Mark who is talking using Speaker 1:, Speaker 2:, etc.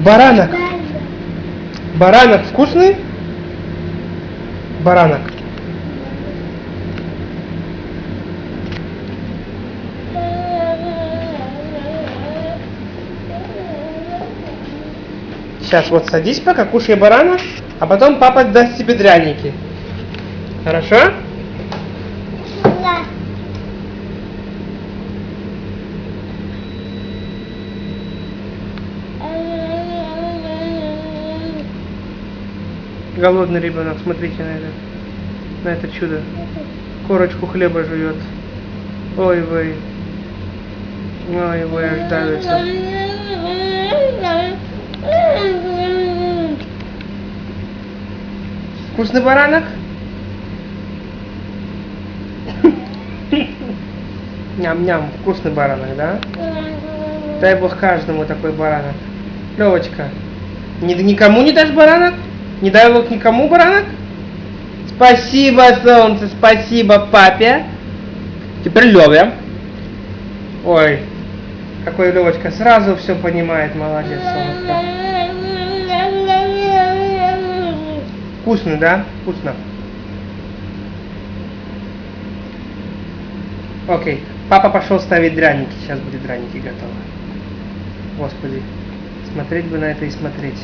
Speaker 1: Баранок. Баранок вкусный? Баранок. Сейчас вот садись пока, кушай барана, а потом папа даст тебе дряники. Хорошо?
Speaker 2: Да.
Speaker 1: Голодный ребенок, смотрите на это. На это чудо. Корочку хлеба жует. Ой вы. Ой вы, аж давится. Вкусный баранок? Ням-ням, вкусный баранок, да? Дай бог каждому такой баранок. Левочка, ни, никому не дашь баранок? Не дай бог никому баранок? Спасибо, солнце, спасибо папе. Теперь Леве. Ой, какой Левочка сразу все понимает, молодец, солнышко. Вкусно, да? Вкусно. Окей. Папа пошел ставить драники. Сейчас будет драники готовы. Господи. Смотреть бы на это и смотреть.